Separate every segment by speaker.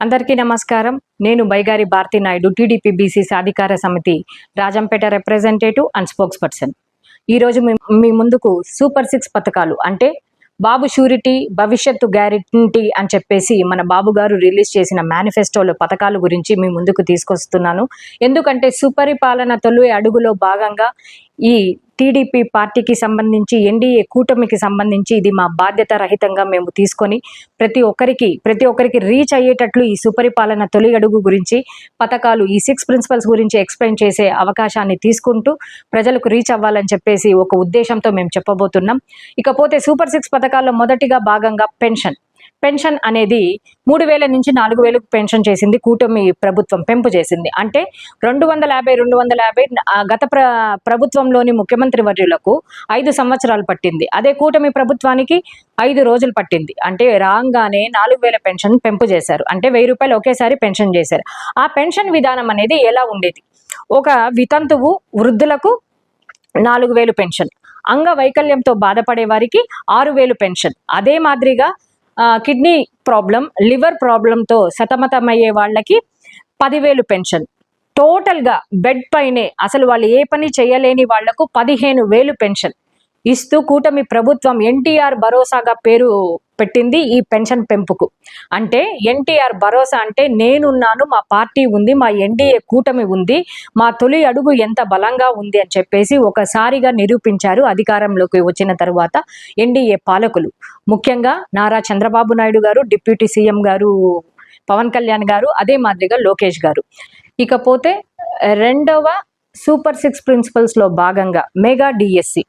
Speaker 1: అందరికీ నమస్కారం. నేను బైగారి భారతీ నాయుడు టీడీపీ బీసీ సాధికార సమితి Rajampet representative and spokesperson ఈరోజు మీ మీ ముందుకు సూపర్ సిక్స్ పథకాలు అంటే బాబు షూరిటీ భవిష్యత్తు గ్యారంటీ అని చెప్పేసి మన బాబు గారు రిలీజ్ చేసిన మేనిఫెస్టోలో పథకాల గురించి మీ ముందుకు తీసుకొస్తున్నాను. ఎందుకంటే సుపరిపాలన తొలి అడుగులో భాగంగా ఈ టీడీపీ పార్టీకి సంబంధించి ఎన్డీఏ కూటమికి సంబంధించి ఇది మా బాధ్యత రహితంగా మేము తీసుకొని ప్రతి ఒక్కరికి ప్రతి ఒక్కరికి రీచ్ అయ్యేటట్లు ఈ సుపరిపాలన తొలి అడుగు గురించి పథకాలు ఈ సిక్స్ ప్రిన్సిపల్స్ గురించి ఎక్స్ప్లెయిన్ చేసే అవకాశాన్ని తీసుకుంటూ ప్రజలకు రీచ్ అవ్వాలని చెప్పేసి ఒక ఉద్దేశంతో మేము చెప్పబోతున్నాం. ఇకపోతే సూపర్ సిక్స్ పథకాల్లో మొదటిగా భాగంగా పెన్షన్. పెన్షన్ అనేది మూడు వేల నుంచి నాలుగు వేలకు పెన్షన్ చేసింది కూటమి ప్రభుత్వం పెంపు చేసింది. అంటే రెండు వందల యాభై రెండు వందల యాభై గత ప్ర ప్రభుత్వంలోని ముఖ్యమంత్రి వర్యులకు ఐదు సంవత్సరాలు పట్టింది. అదే కూటమి ప్రభుత్వానికి ఐదు రోజులు పట్టింది. అంటే రాగానే నాలుగు వేల పెన్షన్ పెంపు చేశారు. అంటే వెయ్యి రూపాయలు ఒకేసారి పెన్షన్ చేశారు. ఆ పెన్షన్ విధానం అనేది ఎలా ఉండేది? ఒక వితంతువు వృద్ధులకు నాలుగు వేలు పెన్షన్ అంగవైకల్యంతో బాధపడే వారికి ఆరు వేలు పెన్షన్. అదే మాదిరిగా కిడ్నీ ప్రాబ్లం లివర్ ప్రాబ్లంతో సతమతమయ్యే వాళ్ళకి పదివేలు పెన్షన్. టోటల్గా బెడ్ పైనే అసలు వాళ్ళు ఏ పని చేయలేని వాళ్ళకు పదిహేను వేలు పెన్షన్. ఇస్తూ కూటమి ప్రభుత్వం ఎన్టీఆర్ భరోసాగా పేరు పెట్టింది ఈ పెన్షన్ పెంపుకు. అంటే ఎన్టీఆర్ భరోసా అంటే నేనున్నాను మా పార్టీ ఉంది మా ఎన్డీఏ కూటమి ఉంది మా తొలి అడుగు ఎంత బలంగా ఉంది అని చెప్పేసి ఒకసారిగా నిరూపించారు అధికారంలోకి వచ్చిన తర్వాత ఎన్డీఏ పాలకులు. ముఖ్యంగా నారా చంద్రబాబు నాయుడు గారు డిప్యూటీ సీఎం గారు పవన్ కళ్యాణ్ గారు అదే మాదిరిగా లోకేష్ గారు. ఇకపోతే రెండవ సూపర్ సిక్స్ ప్రిన్సిపల్స్లో భాగంగా మెగా డిఎస్సి.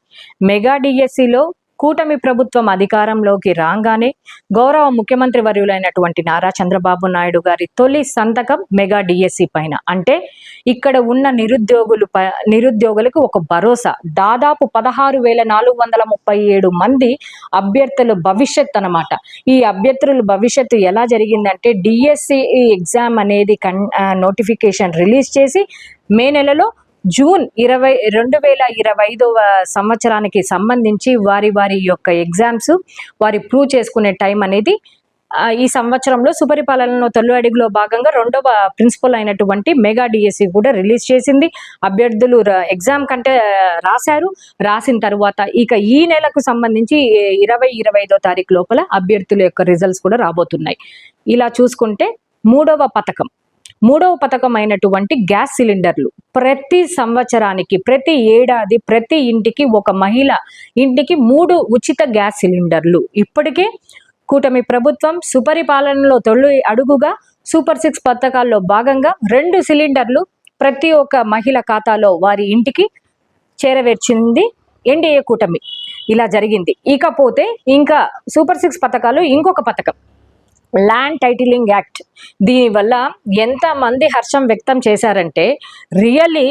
Speaker 1: మెగా డిఎస్సిలో కూటమి ప్రభుత్వం అధికారంలోకి రాగానే గౌరవ ముఖ్యమంత్రి వర్యులైనటువంటి నారా చంద్రబాబు నాయుడు గారి తొలి సంతకం మెగా డిఎస్సి పైన. అంటే ఇక్కడ ఉన్న నిరుద్యోగులు ప- నిరుద్యోగులకు ఒక భరోసా. దాదాపు పదహారు వేల నాలుగు వందల ముప్పై ఏడు మంది అభ్యర్థుల భవిష్యత్ అనమాట ఈ అభ్యర్థుల భవిష్యత్తు ఎలా జరిగిందంటే డిఎస్సి ఎగ్జామ్ అనేది కన్ నోటిఫికేషన్ రిలీజ్ చేసి మే నెలలో జూన్ ఇరవై రెండు వేల ఇరవై ఐదవ సంవత్సరానికి సంబంధించి వారి వారి యొక్క ఎగ్జామ్స్ వారి ప్రూవ్ చేసుకునే టైం అనేది ఈ సంవత్సరంలో సుపరిపాలనలో తొలి అడుగులో భాగంగా రెండవ ప్రిన్సిపల్ అయినటువంటి మెగా డిఎస్సి కూడా రిలీజ్ చేసింది. అభ్యర్థులు ఎగ్జామ్ కంటే రాశారు. రాసిన తర్వాత ఇక ఈ నెలకు సంబంధించి ఇరవై ఇరవై ఐదో తారీఖు లోపల అభ్యర్థుల యొక్క రిజల్ట్స్ కూడా రాబోతున్నాయి. ఇలా చూసుకుంటే మూడవ పథకం. మూడవ పథకం అయినటువంటి గ్యాస్ సిలిండర్లు. ప్రతి సంవత్సరానికి ప్రతి ఏడాది ప్రతి ఇంటికి ఒక మహిళ ఇంటికి మూడు ఉచిత గ్యాస్ సిలిండర్లు. ఇప్పటికే కూటమి ప్రభుత్వం సుపరిపాలనలో తొలి అడుగుగా సూపర్ సిక్స్ పథకాల్లో భాగంగా రెండు సిలిండర్లు ప్రతి ఒక్క మహిళ ఖాతాలో వారి ఇంటికి చేరవేర్చింది ఎన్డీఏ కూటమి. ఇలా జరిగింది. ఇకపోతే ఇంకా సూపర్ సిక్స్ పథకాలు ఇంకొక పథకం. ల్యాండ్ టైటిలింగ్ యాక్ట్ దీనివల్ల ఎంతమంది హర్షం వ్యక్తం చేశారంటే రియల్లీ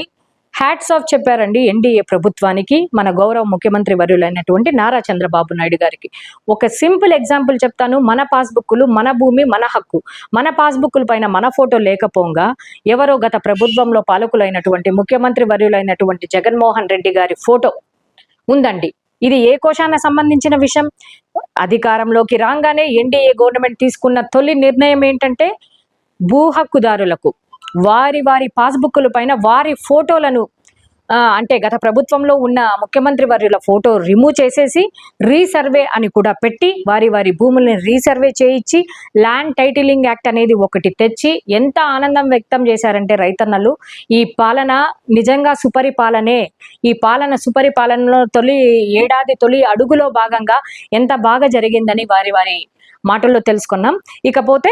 Speaker 1: హ్యాట్స్ ఆఫ్ చెప్పారండి ఎన్డీఏ ప్రభుత్వానికి మన గౌరవ ముఖ్యమంత్రి వర్యులైనటువంటి నారా చంద్రబాబు నాయుడు గారికి. ఒక సింపుల్ ఎగ్జాంపుల్ చెప్తాను మన పాస్బుక్లు మన భూమి మన హక్కు. మన పాస్బుక్ల పైన మన ఫోటో లేకపోగా ఎవరో గత ప్రభుత్వంలో పాలకులైనటువంటి ముఖ్యమంత్రి వర్యులైనటువంటి జగన్మోహన్ రెడ్డి గారి ఫోటో ఉందండి. ఇది ఏ కోశాన సంబంధించిన విషయం? అధికారంలోకి రాగానే ఎన్డీఏ గవర్నమెంట్ తీసుకున్న తొలి నిర్ణయం ఏంటంటే భూ హక్కుదారులకు వారి వారి పాస్బుక్ల పైన వారి ఫోటోలను అంటే గత ప్రభుత్వంలో ఉన్న ముఖ్యమంత్రి వర్యుల ఫోటో రిమూవ్ చేసేసి రీసర్వే అని కూడా పెట్టి వారి వారి భూముల్ని రీసర్వే చేయించి ల్యాండ్ టైటిలింగ్ యాక్ట్ అనేది ఒకటి తెచ్చి ఎంత ఆనందం వ్యక్తం చేశారంటే రైతన్నలు ఈ పాలన నిజంగా సుపరిపాలనే. ఈ పాలన సుపరిపాలనలో తొలి ఏడాది తొలి అడుగులో భాగంగా ఎంత బాగా జరిగిందని వారి వారి మాటల్లో తెలుసుకున్నాం. ఇకపోతే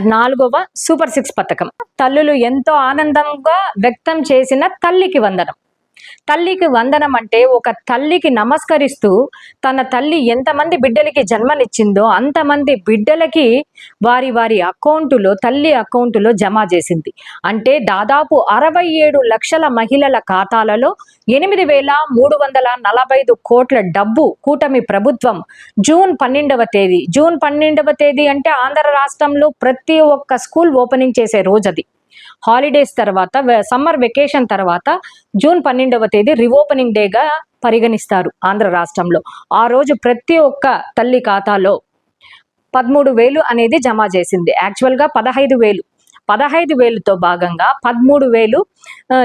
Speaker 1: నాలుగవ సూపర్ సిక్స్ పథకం. తల్లులు ఎంతో ఆనందంగా వ్యక్తం చేసిన తల్లికి వందనం. తల్లికి వందనం అంటే ఒక తల్లికి నమస్కరిస్తూ తన తల్లి ఎంతమంది బిడ్డలకి జన్మనిచ్చిందో అంతమంది బిడ్డలకి వారి వారి అకౌంటులో తల్లి అకౌంటులో జమ చేసింది. అంటే దాదాపు అరవై ఏడు లక్షల మహిళల ఖాతాలలో ఎనిమిది వేల మూడు వందల నలభై ఐదు కోట్ల డబ్బు కూటమి ప్రభుత్వం జూన్ పన్నెండవ తేదీ. జూన్ పన్నెండవ తేదీ అంటే ఆంధ్ర రాష్ట్రంలో ప్రతి ఒక్క స్కూల్ ఓపెనింగ్ చేసే రోజు అది హాలిడేస్ తర్వాత సమ్మర్ వెకేషన్ తర్వాత జూన్ పన్నెండవ తేదీ రివోపెనింగ్ డేగా పరిగణిస్తారు ఆంధ్ర రాష్ట్రంలో. ఆ రోజు ప్రతి ఒక్క తల్లి ఖాతాలో పదమూడు వేలు అనేది జమ చేసింది. యాక్చువల్గా పదహైదు వేలు. పదహైదు వేలుతో భాగంగా పదమూడు వేలు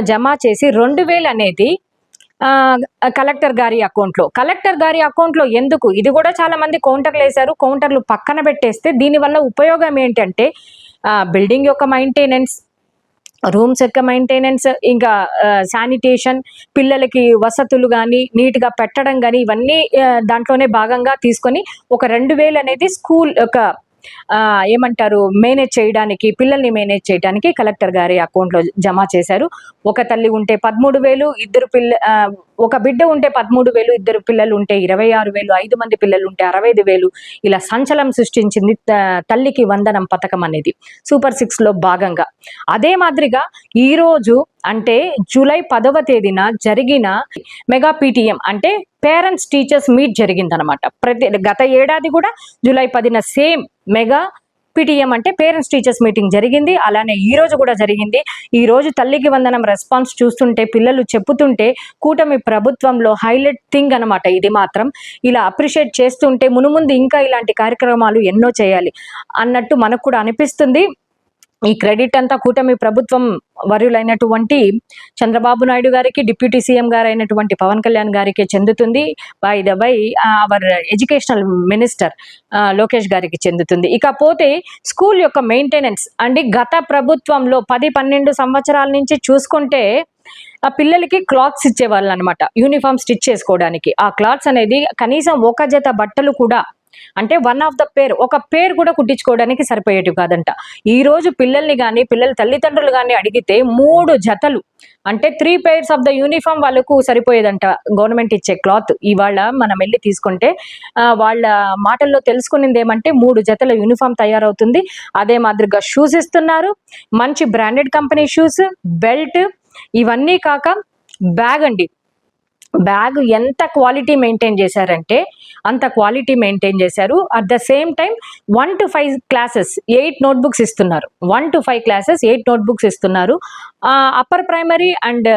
Speaker 1: జమ చేసి రెండు వేలు అనేది కలెక్టర్ గారి అకౌంట్లో. కలెక్టర్ గారి అకౌంట్లో ఎందుకు? ఇది కూడా చాలా మంది కౌంటర్లు వేశారు. కౌంటర్లు పక్కన పెట్టేస్తే దీనివల్ల ఉపయోగం ఏంటంటే బిల్డింగ్ యొక్క మెయింటెనెన్స్ రూమ్స్ యొక్క మెయింటెనెన్స్ ఇంకా శానిటేషన్ పిల్లలకి వసతులు కానీ నీట్గా పెట్టడం కానీ ఇవన్నీ దాంట్లోనే భాగంగా తీసుకొని ఒక రెండు వేలు అనేది స్కూల్ ఒక ఏమంటారు మేనేజ్ చేయడానికి పిల్లల్ని మేనేజ్ చేయడానికి కలెక్టర్ గారి అకౌంట్లో జమ చేశారు. ఒక తల్లి ఉంటే పదమూడు వేలు ఇద్దరు పిల్ల ఒక బిడ్డ ఉంటే పదమూడు వేలు ఇద్దరు పిల్లలు ఉంటే ఇరవై ఆరు వేలు ఐదు మంది పిల్లలు ఉంటే అరవై ఐదు వేలు. ఇలా సంచలనం సృష్టించింది తల్లికి వందనం పథకం అనేది. సూపర్ సిక్స్లో భాగంగా. అదే మాదిరిగా ఈ రోజు అంటే జూలై పదవ తేదీన జరిగిన మెగా పీటీఎం అంటే పేరెంట్స్ టీచర్స్ మీట్ జరిగిందనమాట ప్రతి గత ఏడాది కూడా జూలై పదిన సేమ్ మెగా పీటీఎం అంటే పేరెంట్స్ టీచర్స్ మీటింగ్ జరిగింది. అలానే ఈ రోజు కూడా జరిగింది. ఈ రోజు తల్లికి వందనం రెస్పాన్స్ చూస్తుంటే పిల్లలు చెప్పుతుంటే కూటమి ప్రభుత్వంలో హైలైట్ థింగ్ అనమాట ఇది మాత్రం. ఇలా అప్రిషియేట్ చేస్తుంటే మునుముందు ఇంకా ఇలాంటి కార్యక్రమాలు ఎన్నో చేయాలి అన్నట్టు మనకు కూడా అనిపిస్తుంది. ఈ క్రెడిట్ అంతా కూటమి ప్రభుత్వం వర్యులైనటువంటి చంద్రబాబు నాయుడు గారికి డిప్యూటీ సీఎం గారు అయినటువంటి పవన్ కళ్యాణ్ గారికి చెందుతుంది. By the by our educational minister Lokesh గారికి చెందుతుంది. ఇకపోతే స్కూల్ యొక్క మెయింటెనెన్స్ అండి గత ప్రభుత్వంలో పది పన్నెండు సంవత్సరాల నుంచి చూసుకుంటే ఆ పిల్లలకి క్లాత్స్ ఇచ్చేవాళ్ళు అనమాట యూనిఫామ్ స్టిచ్ చేసుకోవడానికి. ఆ క్లాత్స్ అనేది కనీసం ఒక జత బట్టలు కూడా అంటే వన్ ఆఫ్ ద పేర్ ఒక పేరు కూడా కుట్టించుకోవడానికి సరిపోయేటివి కాదంట. ఈ రోజు పిల్లల్ని కానీ పిల్లల తల్లిదండ్రులు కానీ అడిగితే మూడు జతలు అంటే three pairs of the uniform వాళ్ళకు సరిపోయేదంట గవర్నమెంట్ ఇచ్చే క్లాత్ ఇవాళ మనం వెళ్ళి తీసుకుంటే వాళ్ళ మాటల్లో తెలుసుకునింది ఏమంటే మూడు జతల యూనిఫామ్ తయారవుతుంది. అదే మాదిరిగా షూస్ ఇస్తున్నారు. మంచి బ్రాండెడ్ కంపెనీ షూస్ బెల్ట్ ఇవన్నీ కాక బ్యాగ్ అండి. బ్యాగ్ ఎంత క్వాలిటీ మెయింటైన్ చేశారంటే అంత క్వాలిటీ మెయింటైన్ చేశారు. At the same time one two five classes eight notebooks ఇస్తున్నారు. One two five classes eight notebooks ఇస్తున్నారు. Upper primary and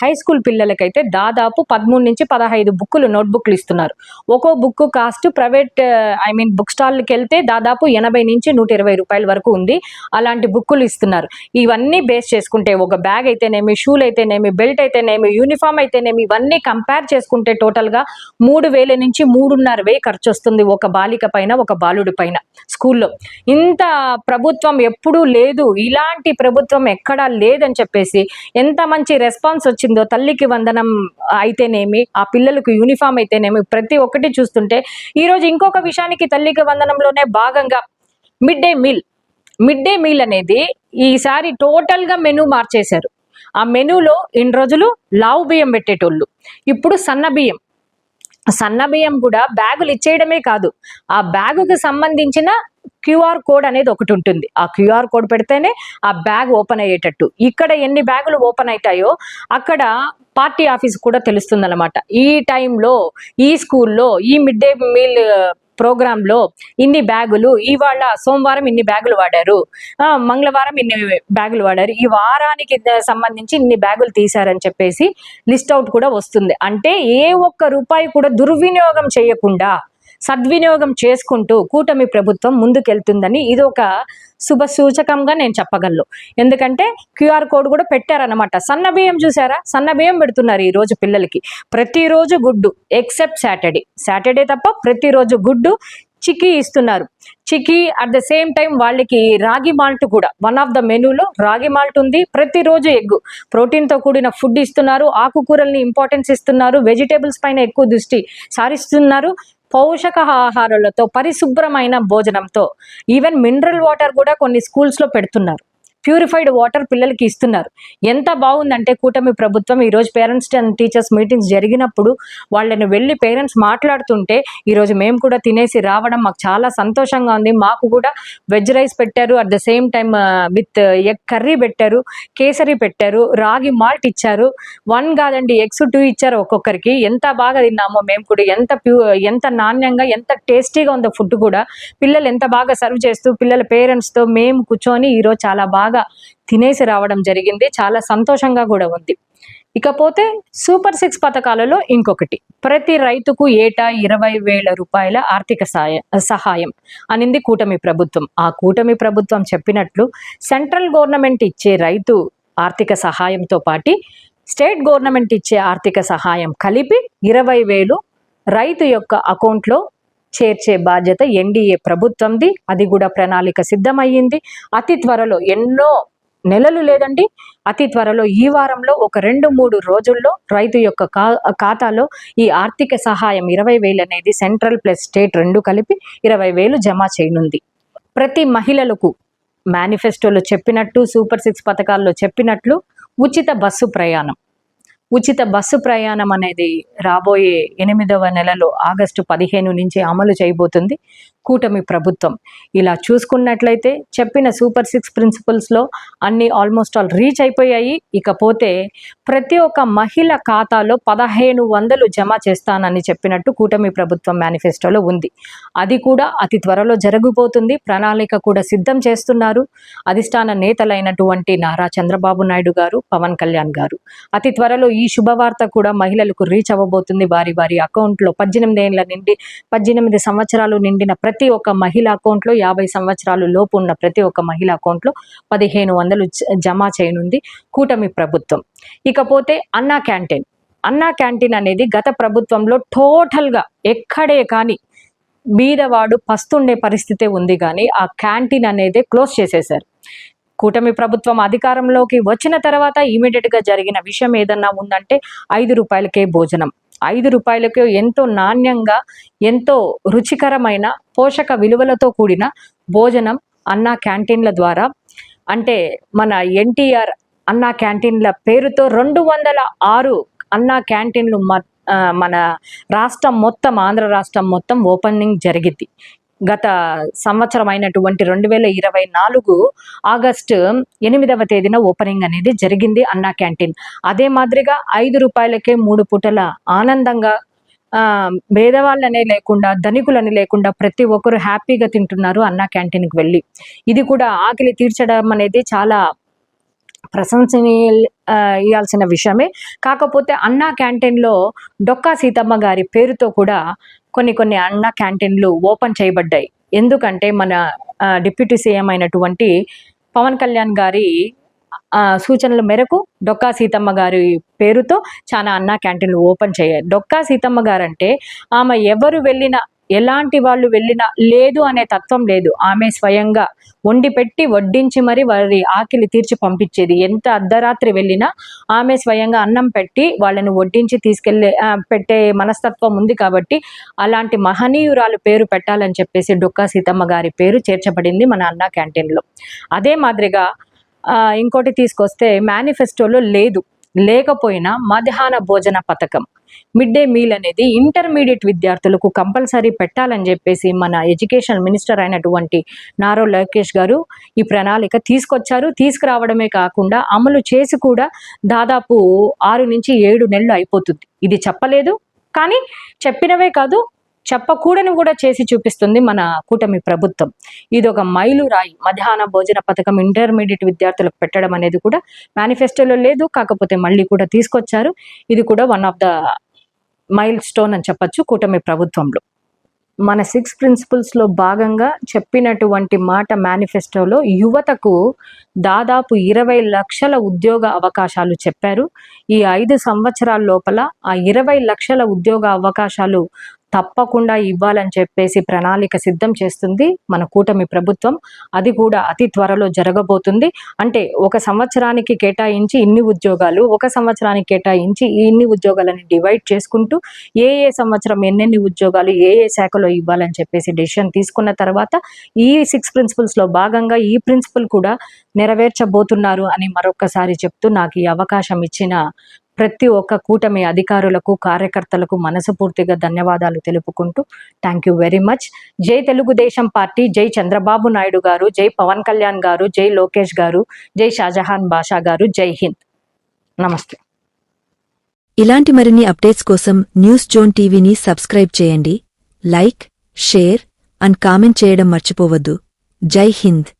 Speaker 1: high school పిల్లలకైతే దాదాపు పదమూడు నుంచి పదహైదు బుక్కులు నోట్బుక్లు ఇస్తున్నారు. ఒక్కో book cost private I mean book స్టాల్కి వెళ్తే దాదాపు ఎనభై నుంచి నూట ఇరవై రూపాయల వరకు ఉంది. అలాంటి బుక్కులు ఇస్తున్నారు. ఇవన్నీ బేస్ చేసుకుంటే ఒక బ్యాగ్ అయితేనేమి షూలు అయితేనేమి బెల్ట్ అయితేనేమి యూనిఫామ్ అయితేనేమి ఇవన్నీ కంపేర్ చేసుకుంటే టోటల్గా మూడు వేల నుంచి మూడున్నర వేలు ఖర్చు వస్తుంది ఒక బాలిక పైన ఒక బాలుడి పైన స్కూల్లో ఇంత ప్రభుత్వం ఎప్పుడూ లేదు. ఇలాంటి ప్రభుత్వం ఎక్కడా లేదని చెప్పేసి ఎంత మంచి రెస్పాన్స్ వచ్చిందో తల్లికి వందనం అయితేనేమి ఆ పిల్లలకు యూనిఫామ్ అయితేనేమి ప్రతి ఒక్కటి చూస్తుంటే ఈరోజు ఇంకొక విషయానికి తల్లికి వందనంలోనే భాగంగా mid day meal. Mid day meal అనేది ఈసారి టోటల్గా మెనూ మార్చేశారు. ఆ మెనూలో ఇన్ని రోజులు లావు బియ్యం పెట్టేటోళ్ళు. ఇప్పుడు సన్న బియ్యం. సన్న బియ్యం కూడా బ్యాగులు ఇచ్చేయడమే కాదు ఆ బ్యాగుకు సంబంధించిన క్యూఆర్ కోడ్ అనేది ఒకటి ఉంటుంది. ఆ క్యూఆర్ కోడ్ పెడితేనే ఆ బ్యాగ్ ఓపెన్ అయ్యేటట్టు. ఇక్కడ ఎన్ని బ్యాగులు ఓపెన్ అవుతాయో అక్కడ పార్టీ ఆఫీస్ కూడా తెలుస్తుంది అనమాట ఈ టైంలో ఈ స్కూల్లో ఈ మిడ్ డే మీల్ ప్రోగ్రాంలో ఇన్ని బ్యాగులు ఇవాళ సోమవారం ఇన్ని బ్యాగులు వాడారు. మంగళవారం ఇన్ని బ్యాగులు వాడారు. ఈ వారానికి సంబంధించి ఇన్ని బ్యాగులు తీశారని చెప్పేసి లిస్ట్ అవుట్ కూడా వస్తుంది. అంటే ఏ ఒక్క రూపాయి కూడా దుర్వినియోగం చేయకుండా సద్వినియోగం చేసుకుంటూ కూటమి ప్రభుత్వం ముందుకెళ్తుందని ఇది ఒక శుభ సూచకంగా నేను చెప్పగలను. ఎందుకంటే క్యూఆర్ కోడ్ కూడా పెట్టారనమాట సన్న బియ్యం చూసారా? సన్న బియ్యం పెడుతున్నారు ఈరోజు పిల్లలకి. ప్రతిరోజు గుడ్డు ఎక్సెప్ట్ సాటర్డే సాటర్డే తప్ప ప్రతిరోజు గుడ్డు చిక్కీ ఇస్తున్నారు. చికీ అట్ ద సేమ్ టైం వాళ్ళకి రాగి మాల్ట్ కూడా. వన్ ఆఫ్ ద మెనూలో రాగి మాల్ట్ ఉంది. ప్రతిరోజు ఎగ్ ప్రోటీన్తో కూడిన ఫుడ్ ఇస్తున్నారు. ఆకుకూరల్ని ఇంపార్టెన్స్ ఇస్తున్నారు. వెజిటేబుల్స్ పైన ఎక్కువ దృష్టి సారిస్తున్నారు. పోషకాహారాలతో పరిశుభ్రమైన భోజనంతో ఈవెన్ మినరల్ వాటర్ కూడా కొన్ని స్కూల్స్లో పెడుతున్నారు. ప్యూరిఫైడ్ వాటర్ పిల్లలకి ఇస్తున్నారు. ఎంత బాగుందంటే కూటమి ప్రభుత్వం ఈరోజు పేరెంట్స్ అండ్ టీచర్స్ మీటింగ్స్ జరిగినప్పుడు వాళ్ళని వెళ్ళి పేరెంట్స్ మాట్లాడుతుంటే ఈరోజు మేము కూడా తినేసి రావడం మాకు చాలా సంతోషంగా ఉంది. మాకు కూడా వెజ్ రైస్ పెట్టారు. At the same time with egg curry పెట్టారు కేసరి పెట్టారు రాగి మాల్ట్ ఇచ్చారు. వన్ కాదండి ఎగ్స్ టూ ఇచ్చారు ఒక్కొక్కరికి. ఎంత బాగా తిన్నామో మేము కూడా ఎంత ప్యూ ఎంత నాణ్యంగా ఎంత టేస్టీగా ఉందో ఫుడ్ కూడా పిల్లలు ఎంత బాగా సర్వ్ చేస్తూ పిల్లల పేరెంట్స్తో మేము కూర్చొని ఈరోజు చాలా బాగా తినేసి రావడం జరిగింది. చాలా సంతోషంగా కూడా ఉంది. ఇకపోతే సూపర్ సిక్స్ పథకాలలో ఇంకొకటి. ప్రతి రైతుకు ఏటా ఇరవై వేల రూపాయల ఆర్థిక సాయ సహాయం అనింది కూటమి ప్రభుత్వం. ఆ కూటమి ప్రభుత్వం చెప్పినట్లు సెంట్రల్ గవర్నమెంట్ ఇచ్చే రైతు ఆర్థిక సహాయంతో పాటి స్టేట్ గవర్నమెంట్ ఇచ్చే ఆర్థిక సహాయం కలిపి ఇరవై వేలు రైతు యొక్క అకౌంట్లో చేర్చే బాధ్యత ఎన్డీఏ ప్రభుత్వంది. అది కూడా ప్రణాళిక సిద్ధమయ్యింది. అతి త్వరలో ఎన్నో నెలలు లేదండి. అతి త్వరలో ఈ వారంలో ఒక రెండు మూడు రోజుల్లో రైతు యొక్క కా- ఖాతాలో ఈ ఆర్థిక సహాయం ఇరవై వేలు అనేది సెంట్రల్ ప్లస్ స్టేట్ రెండు కలిపి ఇరవై వేలు జమ చేయనుంది. ప్రతి మహిళలకు మేనిఫెస్టోలో చెప్పినట్టు సూపర్ సిక్స్ పథకాల్లో చెప్పినట్లు ఉచిత బస్సు ప్రయాణం. ఉచిత బస్సు ప్రయాణం అనేది రాబోయే ఎనిమిదవ నెలలో ఆగస్టు పదిహేను నుంచి అమలు చేయబోతుంది. కూటమి ప్రభుత్వం. ఇలా చూసుకున్నట్లయితే చెప్పిన సూపర్ సిక్స్ ప్రిన్సిపల్స్లో అన్ని ఆల్మోస్ట్ ఆల్ రీచ్ అయిపోయాయి. ఇకపోతే ప్రతి ఒక్క మహిళ ఖాతాలో పదహేను వందలు జమ చేస్తానని చెప్పినట్టు కూటమి ప్రభుత్వం మేనిఫెస్టోలో ఉంది. అది కూడా అతి త్వరలో జరగబోతుంది. ప్రణాళిక కూడా సిద్ధం చేస్తున్నారు. అధిష్టాన నేతలైనటువంటి నారా చంద్రబాబు నాయుడు గారు పవన్ కళ్యాణ్ గారు. అతి త్వరలో ఈ శుభవార్త కూడా మహిళలకు రీచ్ అవ్వబోతుంది. వారి వారి అకౌంట్లో పద్దెనిమిది ఏళ్ళ నిండి పద్దెనిమిది సంవత్సరాలు నిండిన ప్రతి ప్రతి ఒక్క మహిళ అకౌంట్లో యాభై సంవత్సరాలు లోపు ఉన్న ప్రతి ఒక్క మహిళ అకౌంట్లో పదిహేను వందలు జ- జమ చేయనుంది కూటమి ప్రభుత్వం. ఇకపోతే అన్నా క్యాంటీన్. అన్నా క్యాంటీన్ అనేది గత ప్రభుత్వంలో టోటల్గా ఎక్కడే కానీ బీదవాడు పస్తుండే పరిస్థితే ఉంది కానీ ఆ క్యాంటీన్ అనేది క్లోజ్ చేసేశారు. కూటమి ప్రభుత్వం అధికారంలోకి వచ్చిన తర్వాత ఇమీడియట్గా జరిగిన విషయం ఏదన్నా ఉందంటే ఐదు రూపాయలకే భోజనం. ఐదు రూపాయలకు ఎంతో నాణ్యంగా ఎంతో రుచికరమైన పోషక విలువలతో కూడిన భోజనం అన్నా క్యాంటీన్ల ద్వారా. అంటే మన ఎన్టీఆర్ అన్నా క్యాంటీన్ల పేరుతో రెండు వందల ఆరు అన్నా క్యాంటీన్లు మ- మన రాష్ట్రం మొత్తం ఆంధ్ర రాష్ట్రం మొత్తం ఓపెనింగ్ జరిగింది. గత సంవత్సరం అయినటువంటి రెండు వేల ఇరవై నాలుగు ఆగస్టు ఎనిమిదవ తేదీన ఓపెనింగ్ అనేది జరిగింది అన్నా క్యాంటీన్. అదే మాదిరిగా ఐదు రూపాయలకే మూడు పూటల ఆనందంగా ఆ, భేదవాళ్ళనే లేకుండా ధనికులని లేకుండా ప్రతి ఒక్కరు హ్యాపీగా తింటున్నారు అన్నా క్యాంటీన్కి వెళ్ళి. ఇది కూడా ఆకలి తీర్చడం అనేది చాలా ప్రశంసనీయ ఇవ్వాల్సిన విషయమే. కాకపోతే అన్నా క్యాంటీన్లో డొక్కా సీతమ్మ గారి పేరుతో కూడా కొన్ని కొన్ని అన్నా క్యాంటీన్లు ఓపెన్ చేయబడ్డాయి. ఎందుకంటే మన డిప్యూటీ సీఎం అయినటువంటి పవన్ కళ్యాణ్ గారి సూచనల మేరకు డొక్కా సీతమ్మ గారి పేరుతో చాలా అన్నా క్యాంటీన్లు ఓపెన్ చేయాలి డొక్కా సీతమ్మ గారు అంటే ఆమె ఎవరు వెళ్ళినా ఎలాంటి వాళ్ళు వెళ్ళినా లేదు అనే తత్వం లేదు. ఆమె స్వయంగా వండి పెట్టి వడ్డించి మరి వారి ఆకలి తీర్చి పంపించేది. ఎంత అర్ధరాత్రి వెళ్ళినా ఆమె స్వయంగా అన్నం పెట్టి వాళ్ళని వడ్డించి తీసుకెళ్ళే పెట్టే మనస్తత్వం ఉంది కాబట్టి అలాంటి మహనీయురాలు పేరు పెట్టాలని చెప్పేసి డొక్కా సీతమ్మ గారి పేరు చేర్చబడింది మన అన్న క్యాంటీన్లో. అదే మాదిరిగా ఇంకోటి తీసుకొస్తే మేనిఫెస్టోలో లేదు. లేకపోయినా మధ్యాహ్న భోజన పథకం. మిడ్ డే మీల్ అనేది ఇంటర్మీడియట్ విద్యార్థులకు కంపల్సరీ పెట్టాలని చెప్పేసి మన ఎడ్యుకేషన్ మినిస్టర్ అయినటువంటి నారో లోకేష్ గారు ఈ ప్రణాళిక తీసుకొచ్చారు. తీసుకురావడమే కాకుండా అమలు చేసి కూడా దాదాపు ఆరు నుంచి ఏడు నెలలు అయిపోతుంది. ఇది చెప్పలేదు. కానీ చెప్పినవే కాదు చెప్పకూడని కూడా చేసి చూపిస్తుంది మన కూటమి ప్రభుత్వం. ఇది ఒక మైలురాయి మధ్యాహ్న భోజన పథకం ఇంటర్మీడియట్ విద్యార్థులకు పెట్టడం అనేది కూడా మేనిఫెస్టోలో లేదు. కాకపోతే మళ్ళీ కూడా తీసుకొచ్చారు. ఇది కూడా one of the milestone అని చెప్పొచ్చు కూటమి ప్రభుత్వంలో. మన సిక్స్ ప్రిన్సిపల్స్లో భాగంగా చెప్పినటువంటి మాట మేనిఫెస్టోలో యువతకు దాదాపు ఇరవై లక్షల ఉద్యోగ అవకాశాలు చెప్పారు. ఈ ఐదు సంవత్సరాల లోపల ఆ ఇరవై లక్షల ఉద్యోగ అవకాశాలు తప్పకుండా ఇవ్వాలని చెప్పేసి ప్రణాళిక సిద్ధం చేస్తుంది మన కూటమి ప్రభుత్వం. అది కూడా అతి త్వరలో జరగబోతుంది. అంటే ఒక సంవత్సరానికి కేటాయించి ఇన్ని ఉద్యోగాలు ఒక సంవత్సరానికి కేటాయించి ఈ ఇన్ని ఉద్యోగాలని డివైడ్ చేసుకుంటూ ఏ ఏ సంవత్సరం ఎన్నెన్ని ఉద్యోగాలు ఏ ఏ శాఖలో ఇవ్వాలని చెప్పేసి డెసిషన్ తీసుకున్న తర్వాత ఈ సిక్స్ ప్రిన్సిపల్స్లో భాగంగా ఈ ప్రిన్సిపల్ కూడా నెరవేర్చబోతున్నారు అని మరొకసారి చెప్తూ నాకు ఈ అవకాశం ఇచ్చిన ప్రతి ఒక్క కూటమి అధికారులకు కార్యకర్తలకు మనసుపూర్తిగా ధన్యవాదాలు తెలుపుకుంటూ థ్యాంక్ యూ వెరీ మచ్. జై తెలుగుదేశం పార్టీ జై చంద్రబాబు నాయుడు గారు జై పవన్ కళ్యాణ్ గారు జై లోకేష్ గారు జై షాజహాన్ బాషా గారు జై హింద్. నమస్తే.
Speaker 2: ఇలాంటి మరిన్ని అప్డేట్స్ కోసం న్యూస్ జోన్ టీవీని సబ్స్క్రైబ్ చేయండి. లైక్ షేర్ అండ్ కామెంట్ చేయడం మర్చిపోవద్దు. జై హింద్.